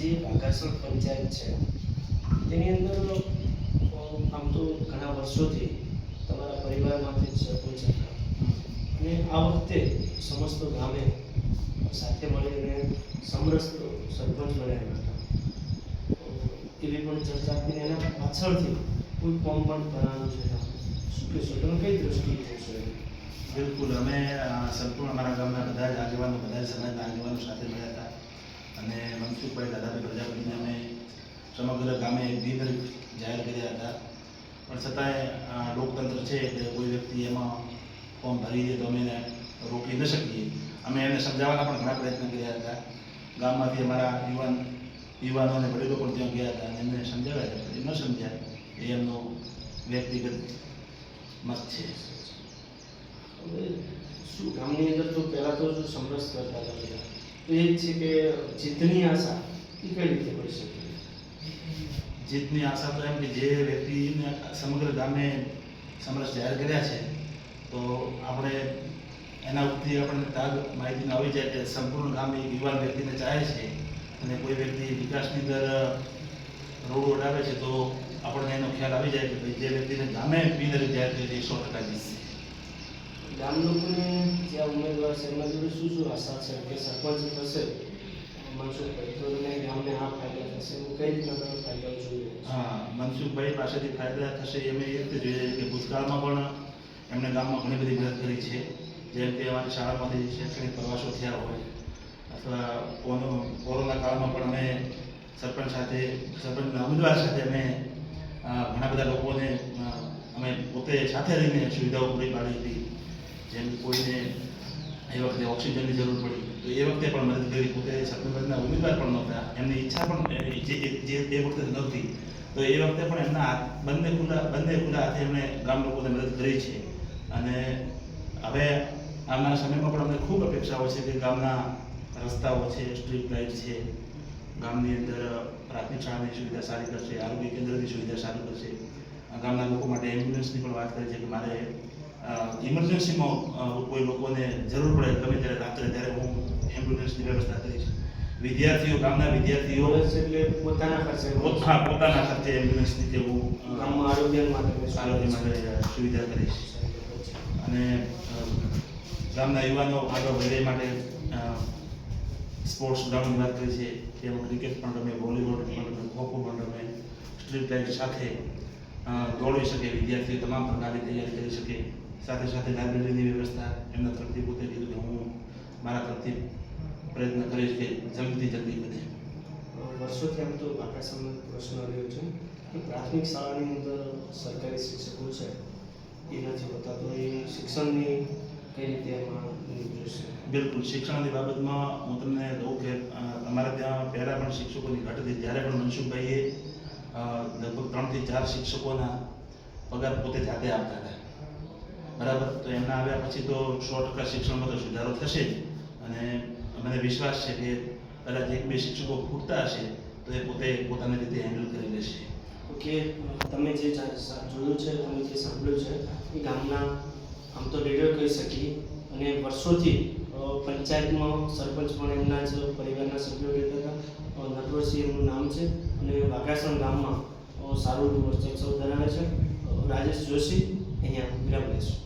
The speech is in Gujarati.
જે વાઘાસણ પંચાયત છે. તેની અંદર આમ તો ઘણા વર્ષોથી તમારા પરિવારમાંથી જ સરપંચ અને આ વખતે સમસ્ત ગામે સાથે મળીને સમરસ્ત સરપંચ બનાવ્યા હતા. એવી પણ ચર્ચા કરીને એના પાછળથી કોઈ ફોર્મ પણ ભરાવાનું છે. શું કહેશો? કઈ દ્રષ્ટિએ જોશો બિલકુલ. અમે સંપૂર્ણ અમારા ગામના બધા જ આગેવાનો, બધા જ સમાજના આગેવાનો સાથે મળ્યા હતા. અને મનસુખભાઈ દાદાભાઈ પ્રજાપતિને અમે સમગ્ર ગામે બિનહરીફ જાહેર કર્યા હતા. પણ છતાંય આ લોકતંત્ર છે એટલે કોઈ વ્યક્તિ એમાં ફોર્મ ભરી દે તો અમે એને રોકી ન શકીએ. અમે એને સમજાવવાના પણ ઘણા પ્રયત્ન કર્યા હતા. ગામમાંથી અમારા યુવાન યુવાનો અને વડીલો પણ ત્યાં ગયા હતા અને એમને સમજાવ્યા હતા. એ ન સમજ્યા એ એમનો વ્યક્તિગત મત છે. શું ગામની અંદર તો પહેલાં તો સમરસ કરતા હતા? એ છે કે જીતની આશા એ કઈ રીતે કરી શકે? જીતની આશા તો એમ કે જે વ્યક્તિને સમગ્ર ગામે સમરસ જાહેર કર્યા છે, તો આપણે એના ઉપરથી આપણને તાગ માહિતીને આવી જાય કે સંપૂર્ણ ગામ એક યુવાન વ્યક્તિને ચાહે છે અને કોઈ વ્યક્તિ વિકાસની દર રોડ ઓડાવે છે તો આપણને એનો ખ્યાલ આવી જાય કે ભાઈ જે વ્યક્તિને ગામે બિનહરીફ જાહેર કરી છે સો ટકા જીતશે. ગામ લોકોને જે ઉમેદવાર છે એમના જોડે શું શું આશા છે કે સરપંચ થશે? મનસુખભાઈ, તો ગામને આ ફાયદા થશે એવું કઈ રીતના તમે ફાયદા જોઈએ હા, મનસુખભાઈ પાસેથી ફાયદા થશે અમે એ રીતે જોઈએ કે ભૂતકાળમાં પણ એમણે ગામમાં ઘણી બધી મદદ કરી છે. જેમ કે અમારી શાળામાંથી શૈક્ષણિક પ્રવાસો થયા હોય. અથવા કોરોના કાળમાં પણ અમે સરપંચ સાથે, સરપંચના ઉમેદવાર સાથે અમે ઘણા બધા લોકોને અમે પોતે સાથે રહીને સુવિધાઓ પૂરી પાડી હતી. જેમ કોઈને એ વખતે ઓક્સિજનની જરૂર પડી, તો એ વખતે પણ મદદ કરી પોતે સત્યવ્રતના ઉમેદવાર પણ નહોતા, એમની ઈચ્છા પણ જે એ વખતે નહોતી, તો એ વખતે પણ એમના હાથ, બંને ખુલ્લા બંને ખુલ્લા હાથે એમણે ગામ લોકોને મદદ કરી છે. અને હવે આવનારા સમયમાં પણ અમને ખૂબ અપેક્ષાઓ છે કે ગામના રસ્તાઓ છે, સ્ટ્રીટ લાઇટ છે, ગામની અંદર પ્રાથમિક શાળાની સુવિધા સારી કરશે, આરોગ્ય કેન્દ્રની સુવિધા સારી કરશે. ગામના લોકો માટે એમ્બ્યુલન્સની પણ વાત કરી છે કે મારે ઇમરજન્સીમાં કોઈ લોકોને જરૂર પડે ગમે ત્યારે રાત્રે ત્યારે હું એમ્બ્યુલન્સની વ્યવસ્થા કરીશ. વિદ્યાર્થીઓ ગામના વિદ્યાર્થીઓ એટલે પોતાના ખર્ચે. હા, પોતાના ખર્ચે એમ્બ્યુલન્સની તે હું ગામમાં આરોગ્ય માટે આરોગ્ય માટે સુવિધા કરીશ. અને ગામના યુવાનો આગળ વધે માટે સ્પોર્ટ્સ ગ્રાઉન્ડ વાત કરી છે તેમાં ક્રિકેટ પણ રમે વોલીબોલ પણ રમે ખોખો પણ રમે સ્ટ્રીટ લાઇટ સાથે દોડી શકે વિદ્યાર્થીઓ તમામ પ્રકારની તૈયારી કરી શકે. સાથે સાથે લાઇબ્રેરીની વ્યવસ્થા એમના તરફથી પોતે કીધું કે હું મારા તરફથી પ્રયત્ન કરીશ કે જલ્દીથી જલ્દી બને. વર્ષોથી આમ તો આકાશમાં પ્રશ્ન રહ્યો છે કે પ્રાથમિક શાળાની અંદર સરકારી શિક્ષકો છે એ નથી હોતા તો એ શિક્ષણની કઈ રીતે એમાં બિલકુલ શિક્ષણની બાબતમાં હું તમને કહું કે અમારે ત્યાં પહેલાં પણ શિક્ષકોની ઘટ હતી ત્યારે પણ મનસુખભાઈએ લગભગ ત્રણથી ચાર શિક્ષકોના પગાર પોતે જાતે આપતા હતા. બરાબર? તો એમના આવ્યા પછી તો સો ટકા શિક્ષણમાં તો સુધારો થશે જ. અને મને વિશ્વાસ છે કે કદાચ એક બે શિક્ષકો ખૂટતા હશે, તો એ પોતે પોતાની રીતે હેન્ડલ કરી લેશે. ઓકે, તમે જે જોયું છે, તમે જે સાંભળ્યું છે, એ ગામના, આમ તો લીડર કહી શકીએ. અને વર્ષોથી પંચાયતમાં સરપંચ પણ એમના જ પરિવારના સભ્યો રહેતા હતા. નટવરસિંહ એમનું નામ છે. અને વાઘાસણ ગામમાં સારું વર્ચસ્વ ધરાવે છે. રાજેશ જોશી, અહીંયા વિરામ લેશું.